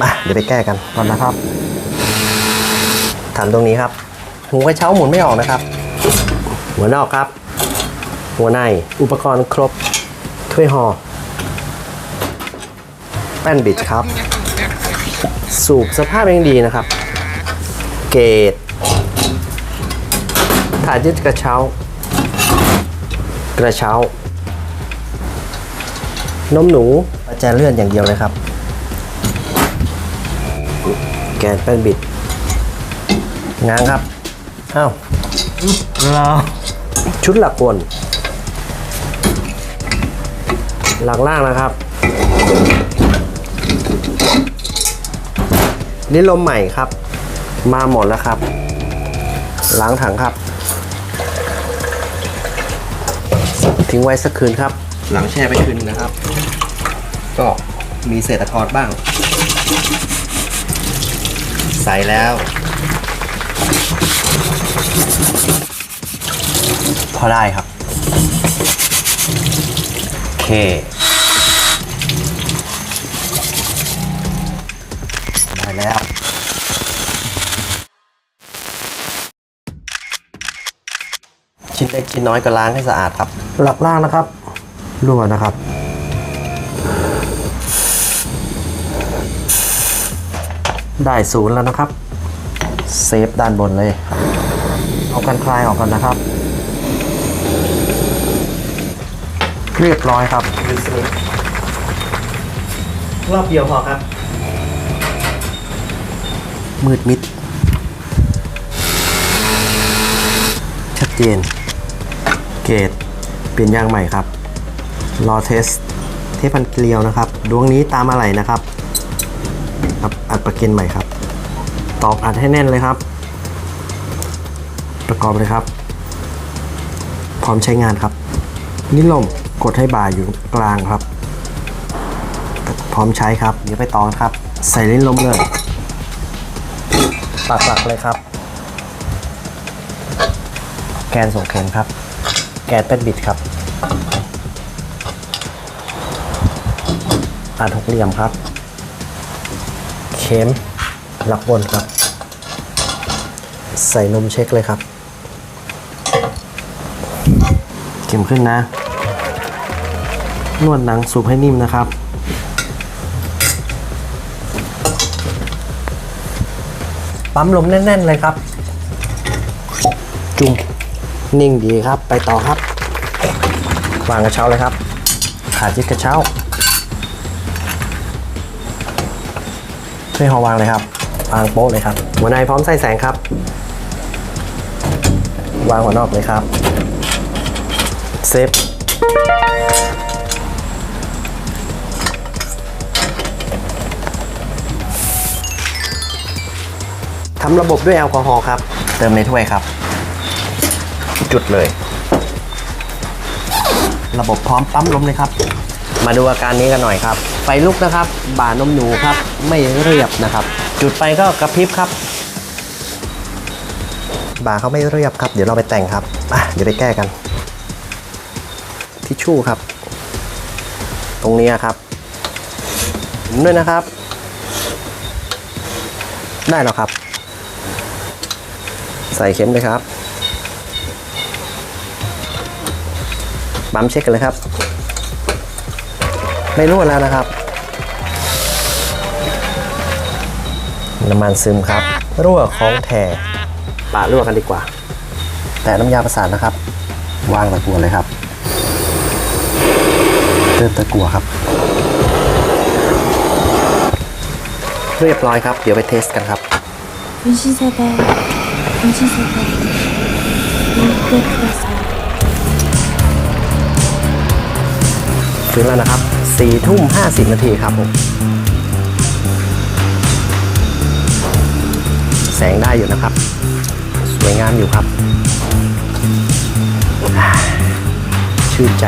มาเดี๋ยวไปแก้กันก่อนนะครับทำตรงนี้ครับ หัวกระเช้าหมุนไม่ออกนะครับ หัวนอกครับ หัวในอุปกรณ์ครบถ้วยห่อแป้นบิดครับ สูบสภาพยังดีนะครับ เกตถ่ายยึดกระเช้า กระเช้านมหนูประแจเลื่อนอย่างเดียวเลยครับ นแป้นบิดง้างครับอ้าวเราชุดหลักบนหลักล่างนะครับ นี่ลมใหม่ครับ มาหมดแล้วครับ ล้างถังครับ ทิ้งไว้สักคืนครับ หลังแช่ไปคืนนะครับ ก็มีเศษตะกอนบ้าง ใส่แล้วพอได้ครับ โอเค ได้แล้ว ชิ้นเล็กชิ้นน้อยก็ล้างให้สะอาดครับ หลักล่างนะครับรั่วนะครับ ได้ศูนย์แล้วนะครับ เซฟด้านบนเลย เอากันคลายออกก่อนนะครับ เรียบร้อยครับ รอบเดียวพอครับ มืดมิด ชัดเจน เกตเปลี่ยนยางใหม่ครับ รอเทส เทปพันเกลียวนะครับ ดวงนี้ตามอะไรนะครับ ครับ อัดประเก็นใหม่ครับ ตอกอัดให้แน่นเลยครับ ประกอบเลยครับ พร้อมใช้งานครับ นิลมกดให้บ่าอยู่กลางครับ พร้อมใช้ครับ เดี๋ยวไปต่อครับ ใส่ลิ้นลมเลยปักหลักเลยครับ แกนส่งแขนครับ แกนเป็นบิดครับอัดหกเหลี่ยมครับ เข็มหลักบนครับ ใส่นมเช็คเลยครับ เข็มขึ้นนะ นวดหนังสูบให้นิ่มนะครับ ปั๊มลมแน่น ๆ เลยครับ จุ่มนิ่งดีครับ ไปต่อครับ วางกระเช้าเลยครับ ขาจิดกระเช้า ช่วยหอวางเลยครับวางโป๊ะเลยครับหัวในพร้อมใส่แสงครับ วางหัวนอกเลยครับเซฟทำระบบด้วยแอลกอฮอล์ครับ เติมในถ้วยครับ จุดเลย ระบบพร้อมปั๊มลมเลยครับ มาดูอาการนี้กันหน่อยครับ ไฟลุกนะครับ บ่านมหนูครับ ไม่เรียบนะครับ จุดไปก็กระพริบครับ บ่าเขาไม่เรียบครับ เดี๋ยวเราไปแต่งครับอะเดี๋ยวไปแก้กัน ทิชชู่ครับ ตรงนี้ครับหมุนด้วยนะครับ ได้แล้วครับ ใส่เข็มเลยครับ ปั๊มเช็คกันเลยครับ ไม่รั่วแล้วนะครับ น้ำมันซึมครับ รั่วของแท้ปะรั่วกันดีกว่า แต่น้ำยาประสานนะครับ วางตะกัวเลยครับ เติมตะกัวครับ เรียบร้อยครับ เดี๋ยวไปเทสกันครับวิชิเซเบวิชิเซเบมาเกิดกระ ถึงแล้วนะครับสี่ทุ่มห้าสิบนาทีครับผม แสงได้อยู่นะครับ สวยงามอยู่ครับ ชื่นใจ